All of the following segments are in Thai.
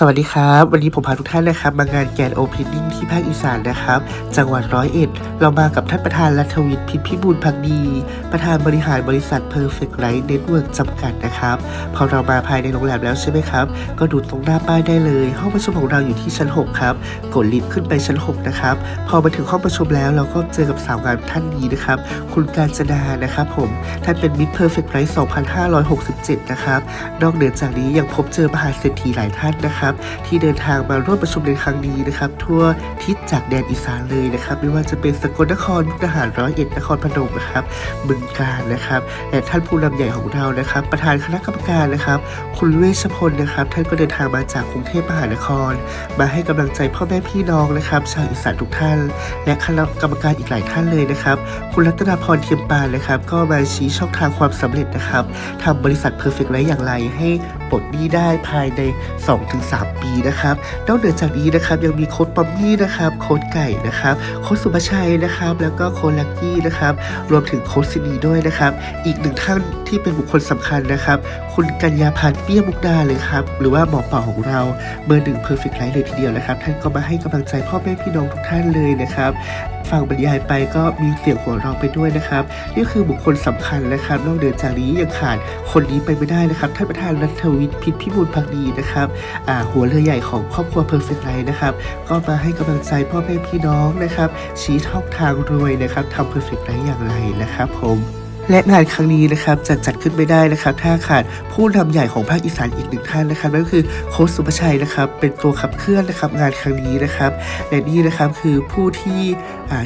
สวัสดีครับ วันนี้ผมพาทุกท่านนะครับ มางานแกนโอเพนนิ่งที่ภาคอีสานนะครับ จังหวัดร้อยเอ็ด เรามากับท่านประธานรัฐวิทย์พิพ์พิบูลพักดี ประธานบริหารบริษัท Perfect Light Network จำกัดนะครับ พอเรามาภายในโรงแรมแล้วใช่ไหมครับ ก็ดูตรงหน้าป้ายได้เลย ห้องประชุมของเราอยู่ที่ชั้น 6 ครับ กดลิฟต์ขึ้นไปชั้น 6 นะครับ พอมาถึงห้องประชุมแล้วเราก็เจอกับสาวงามท่านนี้นะครับ คุณการจนานะครับผมท่านเป็นมิตร Perfect Light 2567 นะครับนอกเหนือจากนี้ยังพบเจอมหาเศรษฐีหลายท่านนะครับที่เดินทางมาร่วมประชุมในครั้งนี้นะครับทั่วทิศจากแดนอีสานเลยนะครับไม่ว่าจะเป็นสกลนครมุกดาหารร้อยเอ็ดนครพนมนะครับบึงกาฬนะครับและท่านผู้นำใหญ่ของเรานะครับ ประธานคณะกรรมการนะครับ คุณเวชพลนะครับ ท่านก็เดินทางมาจากกรุงเทพมหานคร มาให้กำลังใจพ่อแม่พี่น้องนะครับชาวอีสานทุกท่าน และคณะกรรมการอีกหลายท่านเลยนะครับ คุณรัตนาพรเทียมปานนะครับ ก็มาชี้ช่องทางความสำเร็จนะครับทำบริษัท Perfect ไว้อย่างไรให้ปลดหนี้ได้ภายใน 2-3ปีนะครับนอกเหนือจากนี้นะครับยังมีโค้ดปอมมี่นะครับโค้ดไก่นะครับโค้ดสุภชัยนะครับ แล้วก็โค้ดลักกี้นะครับรวมถึงโค้ดซินีด้วยนะครับ อีกหนึ่งท่านที่เป็นบุคคลสำคัญนะครับ คุณกัญญาพันธ์เปี้ยมุกดาเลยครับหรือว่าหมอป่าของเราเบอร์หนึ่งเพอร์เฟกต์ไลท์เลยทีเดียวนะครับ ท่านก็มาให้กำลังใจพ่อแม่พี่น้องทุกท่านเลยนะครับ ฟังบรรยายไปก็มีเสียงหัวเราะไปด้วยนะครับ นี่คือบุคคลสำคัญนะครับนอกเหนือจากนี้ยังขาดคนนี้ไปไม่ได้นะครับท่านประธานรัฐวิทย์พิพิบูลพักดีนะครับหัวเรือใหญ่ของครอบครัวเพอร์เฟกต์ไลน์นะครับก็มาให้กำลังใจพ่อแม่พี่น้องนะครับชี้ท่องทางรวยนะครับทำเพอร์เฟกต์ไลน์อย่างไรนะครับผม และงานครั้งนี้นะครับจะจัดขึ้นไม่ได้นะครับ ถ้าขาดผู้นำใหญ่ของภาคอีสานอีกหนึ่งท่านนะครับนั่นก็คือโค้ชสุภชัยนะครับ เป็นตัวขับเคลื่อนนะครับงานครั้งนี้นะครับและนี่นะครับคือผู้ที่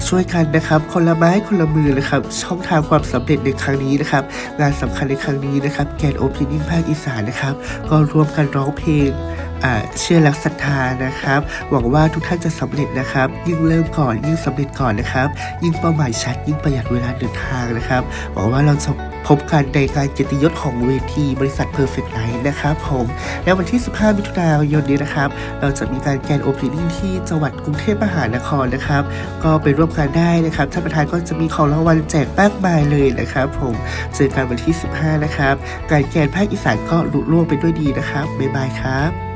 ช่วยกันนะครับ คนละไม้คนละมือนะครับช่องทางความสำเร็จในครั้งนี้นะครับ งานสำคัญในครั้งนี้นะครับแกนโอเพนนิ่งภาคอีสานนะครับก็ร่วมกันร้องเพลงเชื่อรักศรัทธานะครับ หวังว่าทุกท่านจะสำเร็จนะครับ ยิ่งเริ่มก่อนยิ่งสำเร็จก่อนนะครับ ยิ่งเป้าหมายชัดยิ่งประหยัดเวลาเดินทางนะครับหวังว่าเราจะพบกันในการเกียรติยศของเวทีบริษัท Perfect Life นะครับผมและวันที่ 15 มิถุนายนนี้นะครับ เราจะมีการแกนโอเพนนิ่งที่จังหวัดกรุงเทพมหานครนะครับ ก็ไปร่วมกันได้นะครับ ท่านประธานก็จะมีของรางวัลแจกมากมายเลยนะครับ ผมเจอกันวันที่ 15 นะครับ การแกนภาคอีสานก็ลุล่วงไปด้วยดีนะครับบ๊ายบายครับ